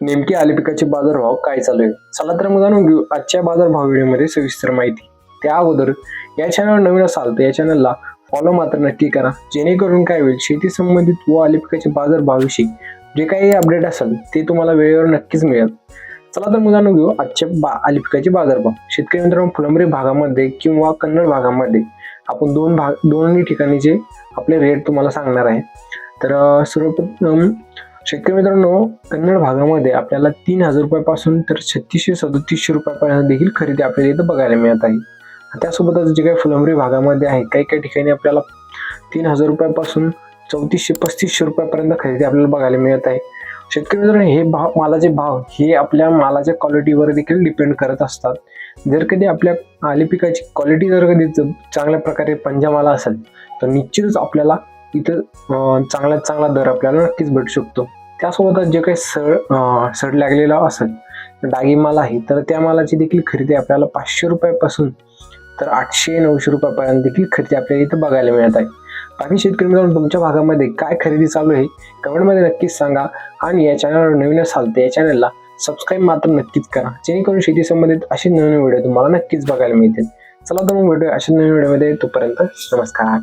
नेमके आले पिकाचे बाजारभाव काय चालू आहे? चला तर मग जाणून घेऊ आजच्या बाजारभाव व्हिडिओमध्ये सविस्तर माहिती. त्या अगोदर या चॅनल नवीन असाल तर या चॅनलला फॉलो मात्र नक्की करा. जेणेकरून काय होईल शेती संबंधित व आले पिकाचे बाजारभावाविषयी जे काही अपडेट असेल ते तुम्हाला वेळेवर नक्कीच मिळेल. चला तर मग जाणून घेऊ आजच्या बा आले पिकाचे बाजारभाव. शेतकरी मित्रांनो फुलंब्री भागामध्ये किंवा कन्नड भागामध्ये आपण दोन भाग दोन्ही ठिकाणीचे आपले रेट तुम्हाला सांगणार आहे. तर सर्वप्रथम शेतकरी मित्रांनो कन्नड भागामध्ये आपल्याला तीन हजार रुपयापासून तर छत्तीसशे सदतीसशे रुपयापर्यंत देखील खरेदी आपल्याला इथं बघायला मिळत आहे. त्यासोबतच जे काही फुलंब्री भागामध्ये आहे काही काही ठिकाणी आपल्याला तीन हजार रुपयापासून चौतीसशे पस्तीसशे रुपयापर्यंत खरेदी आपल्याला बघायला मिळत आहे. शेतकरी मित्रांनो हे भाव मालाचे भाव हे आपल्या मालाच्या क्वालिटीवर देखील डिपेंड करत असतात. जर कधी आपल्या आली पिकाची क्वालिटी जर कधी चांगल्या प्रकारे पंजामाला असेल तर निश्चितच आपल्याला इथं चांगला चांगल्यात चांगला दर आपल्याला नक्कीच भेटू शकतो. त्यासोबतच जे काही सड सड लागलेला असेल डागी माल आहे तर त्या मालाची देखील खरेदी आपल्याला पाचशे रुपयापासून तर आठशे नऊशे रुपयापर्यंत देखील खरेदी आपल्याला इथं बघायला मिळत आहे. बाकी शेतकरी मित्रांनो तुमच्या भागामध्ये काय खरेदी चालू आहे कमेंटमध्ये नक्कीच सांगा आणि या चॅनलवर नवीन असाल तर या चॅनलला सबस्क्राईब मात्र नक्कीच करा. जेणेकरून शेती संबंधित असे नवीन व्हिडिओ तुम्हाला नक्कीच बघायला मिळतील. चला तर मग भेटूया अशा नवीन व्हिडिओमध्ये. तोपर्यंत नमस्कार.